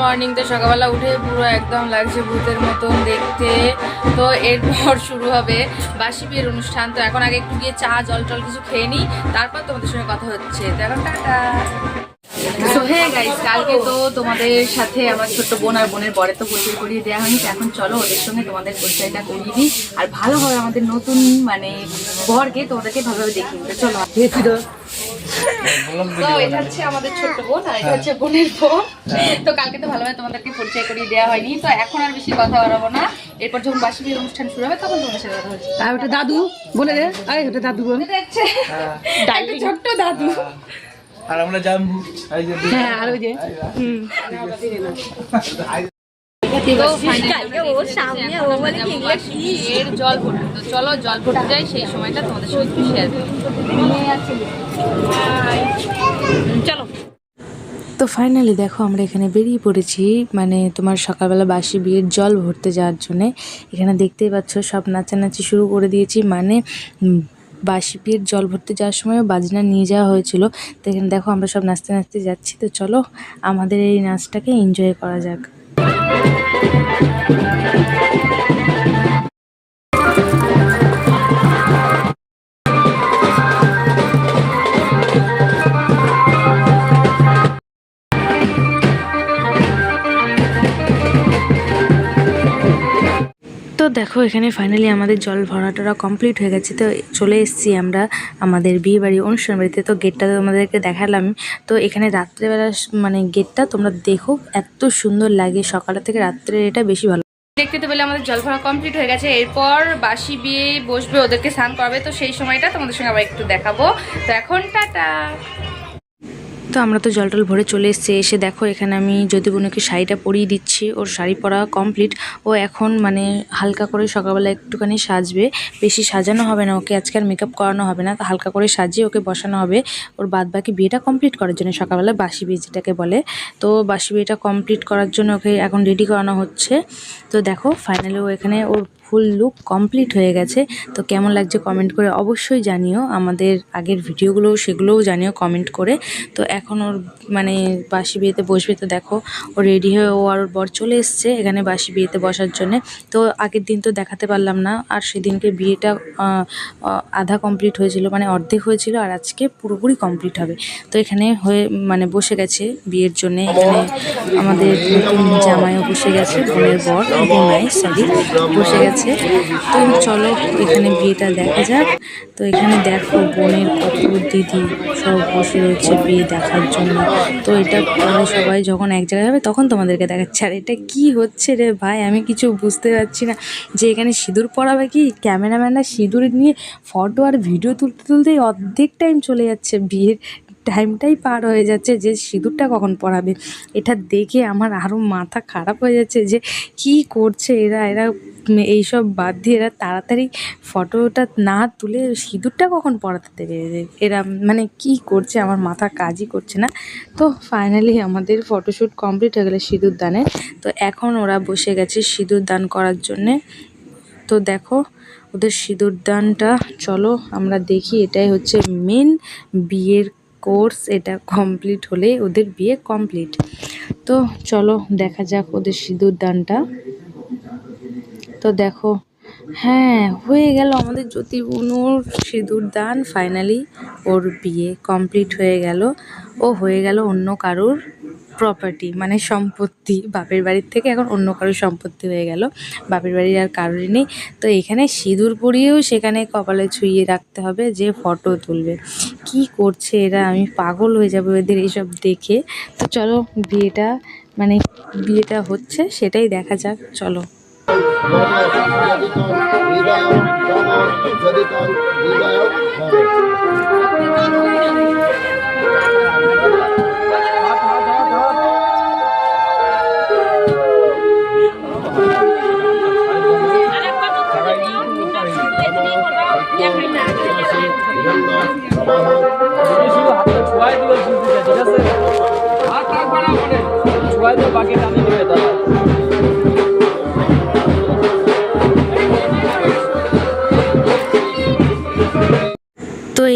Morning তো সকালবেলা উঠে পুরো একদম লাগছে ভূতের মতন দেখতে। তো এরপর শুরু হবে বাসি বিয়ের অনুষ্ঠান। তো এখন আগে একটু গিয়ে চা, জল টল কিছু খেয়ে নিই, তারপর তোমাদের সঙ্গে কথা হচ্ছে। এখন টাটা। সো কালকে তো তোমাদের সাথে আমার ছোট্ট বোন আর বোনের বরে তো পরিচয় করিয়ে দেওয়া হয়নি এখন চলো ওদের সঙ্গে তোমাদের পরিচয়টা করিয়ে দিই আর ভালোভাবে আমাদের নতুন মানে বরকে তোমাদেরকে ভালোভাবে। তো চলো। তো এটা হচ্ছে আমাদের ছোট্ট বোন আর এটা হচ্ছে বোনের বোন। তো কালকে তো ভালোভাবে তোমাদেরকে পরিচয় করিয়ে দেওয়া হয়নি। তো এখন আর বেশি কথা বাড়াবো না। এরপর যখন বাসি বিয়ের অনুষ্ঠান শুরু হবে তখন তোমাদের সাথে কথা হচ্ছে আর ওটা দাদু? বলে দে। আরে ওটা দাদু বল। এটা একটা ছোট্ট দাদু। আর আমরা জানব। হ্যাঁ আর ওই যে। Finally আমরা ready গেছি। এখন যাব বাসি বিয়ের জল ভরতে তো চলো জল ভরতে যাই সেই সময়টা তোমাদের সঙ্গে একটু শেয়ার চলো। তো ফাইনালি দেখো আমরা এখানে বেরিয়ে পড়েছি মানে তোমার সকালবেলা বাসি বিয়ের জল ভরতে যাওয়ার জন্যে। এখানে দেখতেই পাচ্ছ সব নাচানাচি শুরু করে দিয়েছি মানে বাসি বিয়ের জল ভরতে যাওয়ার সময়ও বাজনা নিয়ে যাওয়া হয়েছিল। তো এখানে দেখো আমরা সব নাচতে নাচতে যাচ্ছি তো চলো আমাদের এই নাচটাকে এনজয় করা যাক। তো দেখো, এখানে ফাইনালি আমাদের জল ভরাটা কমপ্লিট হয়ে গেছে। তো চলে এসেছি আমরা আমাদের বিয়ে বাড়ি অনুষ্ঠান বাড়িতে। তো গেটটা তোমাদেরকে দেখালাম। তো এখানে রাত্রেবেলা মানে গেটটা তোমরা দেখো, এত সুন্দর লাগে। সকালের থেকে রাত্রে এটা বেশি ভালো দেখতে তো পেলে আমাদের জল ভরা কমপ্লিট হয়ে গেছে। এরপর বাসি বিয়ে বসবে, ওদেরকে স্নান করাবে। তো সেই সময়টা তোমাদের সঙ্গে আবার একটু দেখাবো। তো এখন টাটা! তো আমরা তো জল টল ভরে চলে এসেছি, এসে দেখো এখানে আমি যদি বোনকে শাড়িটা পরিয়ে দিচ্ছি, ওর শাড়ি পরা কমপ্লিট ও এখন মানে হালকা করে সকালবেলা একটুখানি সাজবে, বেশি সাজানো হবে না, ওকে আজকে আর মেকআপ করানো হবে না, হালকা করে সাজিয়ে ওকে বসানো হবে। ওর বাদ বাকি বিয়েটা কমপ্লিট করার জন্য সকালবেলা বাসি বিয়ে যেটাকে বলে। তো বাসি বিয়েটা কমপ্লিট করার জন্য ওকে এখন রেডি করানো হচ্ছে। তো দেখো ফাইনালি ও এখানে ওর ফুল লুক কমপ্লিট হয়ে গেছে। তো কেমন লাগছে কমেন্ট করে অবশ্যই জানিও। আমাদের আগের ভিডিওগুলো সেগুলোও জানিও কমেন্ট করে। তো এখন ওর মানে বাসি বিয়েতে বসবে তো দেখো, ও রেডি হয়ে ও আর ওর বর চলে এসছে এখানে বাসি বিয়েতে বসার জন্য। তো আগের দিন তো দেখাতে পারলাম না, আর সেদিনকে বিয়েটা আধা কমপ্লিট হয়েছিল মানে অর্ধেক হয়েছিল, আর আজকে পুরোপুরি কমপ্লিট হবে। তো এখানে হয়ে মানে বসে গেছে বিয়ের জন্য। এখানে আমাদের জামাইও বসে গেছে বোনের বর বোনাই সরি, বসে গেছে। তো চলো এখানে বিয়েটা দেখা যাক। তো এখানে দেখো বোনের কত দিদি সব বসে রয়েছে বিয়ে দেখার জন্য। তো এটা পরে সবাই যখন এক জায়গায় হবে তখন তোমাদেরকে দেখাচ্ছে। আর এটা কি হচ্ছে রে ভাই? আমি কিছু বুঝতে পারছি না। যে এখানে সিঁদুর পড়াবে কি? ক্যামেরাম্যানরা সিঁদুর নিয়ে ফটো আর ভিডিও তুলতে তুলতেই অর্ধেক টাইম চলে যাচ্ছে বিয়ের। টাইমটাই পার হয়ে যাচ্ছে যে সিঁদুরটা কখন পরাবে। এটা দেখে আমার আরও মাথা খারাপ হয়ে যাচ্ছে যে কি করছে এরা? এরা এইসব বাদ দিয়ে এরা তাড়াতাড়ি ফটোটা না তুলে সিঁদুরটা কখন পরাতে দেবে? এরা মানে কি করছে? আমার মাথা কাজই করছে না। তো ফাইনালি আমাদের ফটোশ্যুট কমপ্লিট হয়ে গেলে সিঁদুর দানে তো এখন ওরা বসে গেছে সিঁদুর দান করার জন্যে। তো দেখো, ওদের সিঁদুর দানটা, চলো আমরা দেখি এটাই হচ্ছে মেন বিয়ের কোর্স এটা কমপ্লিট হলেই ওদের বিয়ে কমপ্লিট। তো চলো দেখা যাক ওদের সিঁদুর দানটা। তো দেখো হ্যাঁ হয়ে গেল আমাদের জ্যোতি বনুর সিঁদুর দান। ফাইনালি ওর বিয়ে কমপ্লিট হয়ে গেল। ও হয়ে গেল অন্য কারোর। প্রপার্টি মানে সম্পত্তি। বাপের বাড়ির থেকে এখন অন্য কারোর সম্পত্তি হয়ে গেল। বাপের বাড়ির আর কারোরই নেই। তো এখানে সিঁদুর পরিয়েও সেখানে কপালে ছুঁয়ে রাখতে হবে যে ফটো তুলবে। কি করছে এরা? আমি পাগল হয়ে যাব এদের এইসব দেখে। তো চলো, বিয়েটা মানে বিয়েটা হচ্ছে, সেটাই দেখা যাক। চলো। শুধু তো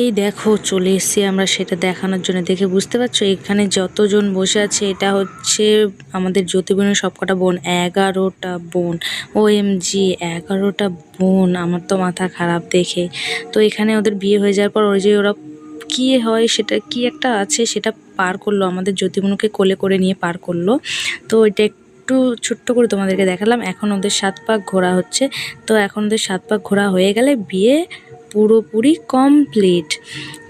এই দেখো, চলে এসেছি আমরা সেটা দেখানোর জন্য। দেখে বুঝতে পারছ, এখানে যতজন বসে আছে, এটা হচ্ছে আমাদের জ্যোতিবনের সবকটা বোন, এগারোটা বোন। ও এম জি এগারোটা বোন, আমার তো মাথা খারাপ দেখে। তো এখানে ওদের বিয়ে হয়ে যাওয়ার পর ওই যে ওরা কী হয়, সেটা কি একটা আছে, সেটা পার করল আমাদের জ্যোতিবনুকে কোলে করে নিয়ে পার করল। তো এটা একটু ছোট্ট করে তোমাদেরকে দেখালাম। এখন ওদের সাত পাক ঘোরা হচ্ছে। তো এখন ওদের সাত পাক ঘোরা হয়ে গেলে বিয়ে পুরোপুরি কমপ্লিট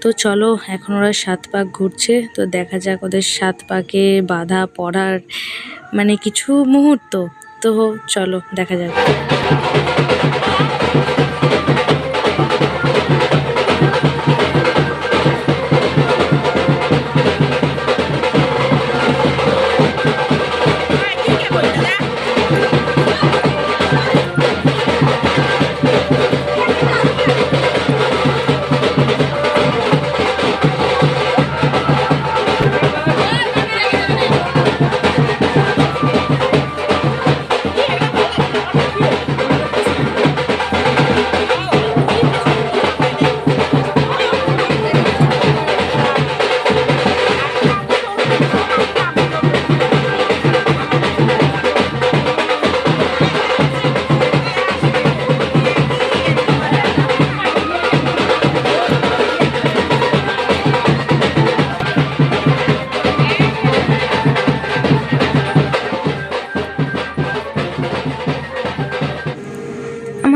তো চলো, এখন ওরা সাত পাক ঘুরছে। তো দেখা যাক ওদের সাত পাকে বাধা পড়ার মানে কিছু মুহূর্ত। তো চলো, দেখা যাক।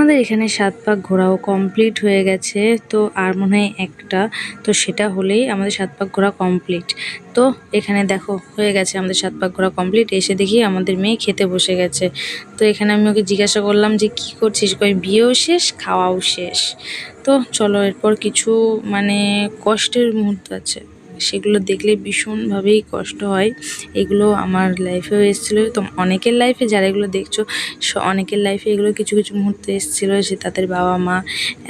আমাদের এখানে সাত পাক ঘোরাও কমপ্লিট হয়ে গেছে। তো আর মনে হয় একটা, তো সেটা হলেই আমাদের সাত পাক ঘোরা কমপ্লিট তো এখানে দেখো, হয়ে গেছে আমাদের সাত পাক ঘোরা কমপ্লিট এসে দেখি আমাদের মেয়ে খেতে বসে গেছে। তো এখানে আমি ওকে জিজ্ঞাসা করলাম যে, কি করছিস? কই বিয়েও শেষ, খাওয়াও শেষ। তো চলো এরপর কিছু মানে কষ্টের মুহূর্ত আছে। সেগুলো দেখলে ভীষণভাবেই কষ্ট হয়। এগুলো আমার লাইফেও এসেছিল। তো অনেকের লাইফে যারা এগুলো দেখছ অনেকের লাইফে এগুলো কিছু কিছু মুহূর্তে এসেছিল সে তাদের বাবা মা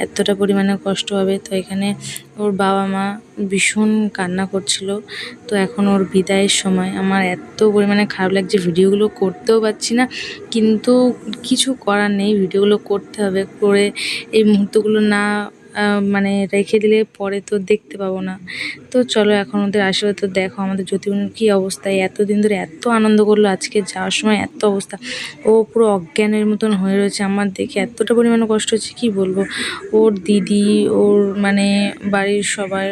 এতটা পরিমাণে কষ্ট হবে। তো এখানে ওর বাবা মা ভীষণ কান্না করছিল। তো এখন ওর বিদায়ের সময়। আমার এত পরিমাণে খারাপ লাগছে, ভিডিওগুলো করতেও পারছি না। কিন্তু কিছু করার নেই, ভিডিওগুলো করতে হবে। করে এই মুহূর্তগুলো না মানে রেখে দিলে পরে তো দেখতে পাবো না। তো চলো এখন ওদের আশীর্বাদ তো দেখো আমাদের জ্যোতিবনুর কী অবস্থা, এতদিন ধরে এত আনন্দ করল, আজকে যাওয়ার সময় এত অবস্থা। ও পুরো অজ্ঞানের মতন হয়ে রয়েছে আমার দেখে, এতটা পরিমাণে কষ্ট হচ্ছে, কী বলব? ওর দিদি, ওর মানে বাড়ির সবার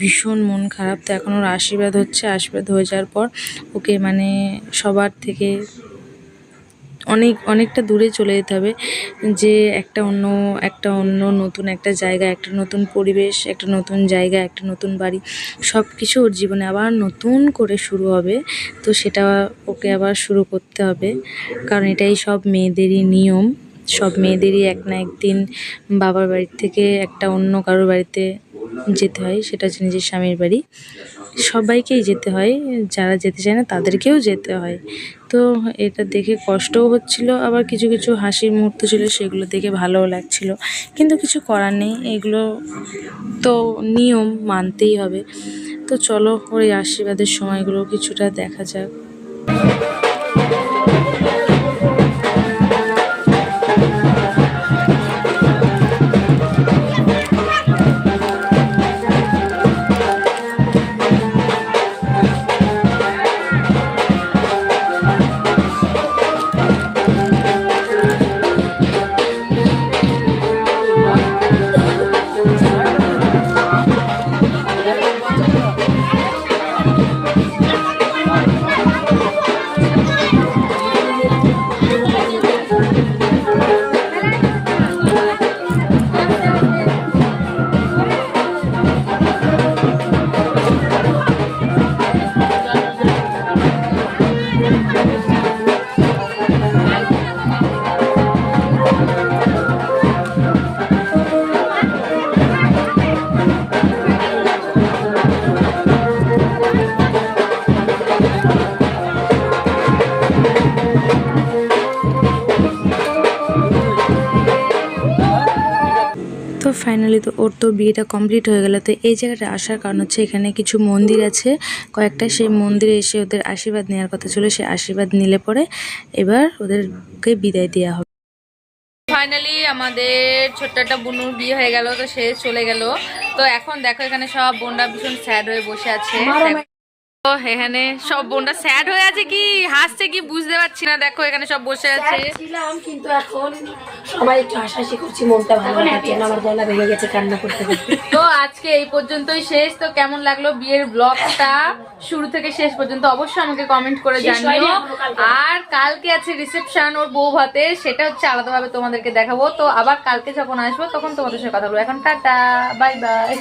ভীষণ মন খারাপ, তো এখন ওর আশীর্বাদ হচ্ছে, আশীর্বাদ হয়ে যাওয়ার পর ওকে মানে সবার থেকে অনেক, অনেকটা দূরে চলে যেতে হবে যে একটা অন্য একটা অন্য নতুন একটা জায়গা, একটা নতুন পরিবেশ, একটা নতুন জায়গা, একটা নতুন বাড়ি সব কিছু ওর জীবনে আবার নতুন করে শুরু হবে। তো সেটা ওকে আবার শুরু করতে হবে। কারণ এটাই সব মেয়েদেরই নিয়ম। সব মেয়েদেরই এক না একদিন বাবার বাড়ি থেকে একটা অন্য কারোর বাড়িতে যেতে হয়, সেটা হচ্ছে নিজের স্বামীর বাড়ি। সবাইকেই যেতে হয়, যারা যেতে চায় না তাদেরকেও যেতে হয়। তো এটা দেখে কষ্টও হচ্ছিল, আবার কিছু কিছু হাসির মুহূর্ত ছিল, সেগুলো দেখে ভালোও লাগছিল। কিন্তু কিছু করার নেই, এগুলো তো নিয়ম মানতেই হবে। তো চলো ওই আশীর্বাদের সময়গুলো কিছুটা দেখা যাক। ফাইনালি তো ওর তো বিয়েটা কমপ্লিট হয়ে গেল। তো এই জায়গাটা আসার কারণ হচ্ছে এখানে কিছু মন্দির আছে। কয়েকটা সেই মন্দিরে এসে ওদের আশীর্বাদ নেওয়ার কথা ছিল। সে আশীর্বাদ নিলে পরে এবার ওদেরকে বিদায় দেওয়া হবে। ফাইনালি আমাদের ছোট্ট একটা বুনুর বিয়ে হয়ে গেল। তো সে চলে গেল। তো এখন দেখো এখানে সব বোনরা ভীষণ স্যাড হয়ে বসে আছে। এখানে সব বোনরা স্যাড হয়ে আছে কি? হাসছে কি? বুঝতে পারছি না। দেখো এখানে সব বসে আছে। ছিলাম কিন্তু এখন সবাই একটু হাসাহাসি করছি মনটা ভালো লাগছে না আমার গলা ভেঙে গেছে কান্না করতে করতে। তো আজকে এই পর্যন্তই শেষ। তো কেমন লাগল বিয়ের ব্লগটা শুরু থেকে শেষ পর্যন্ত অবশ্যই আমাকে কমেন্ট করে জানিও। আর কালকে আছে রিসেপশন ওর বউ ভাতে। সেটা হচ্ছে আলাদাভাবে তোমাদেরকে দেখাবো। তো আবার কালকে যখন আসব তখন তোমাদের সাথে কথা বলব। এখন টাটা বাই বাই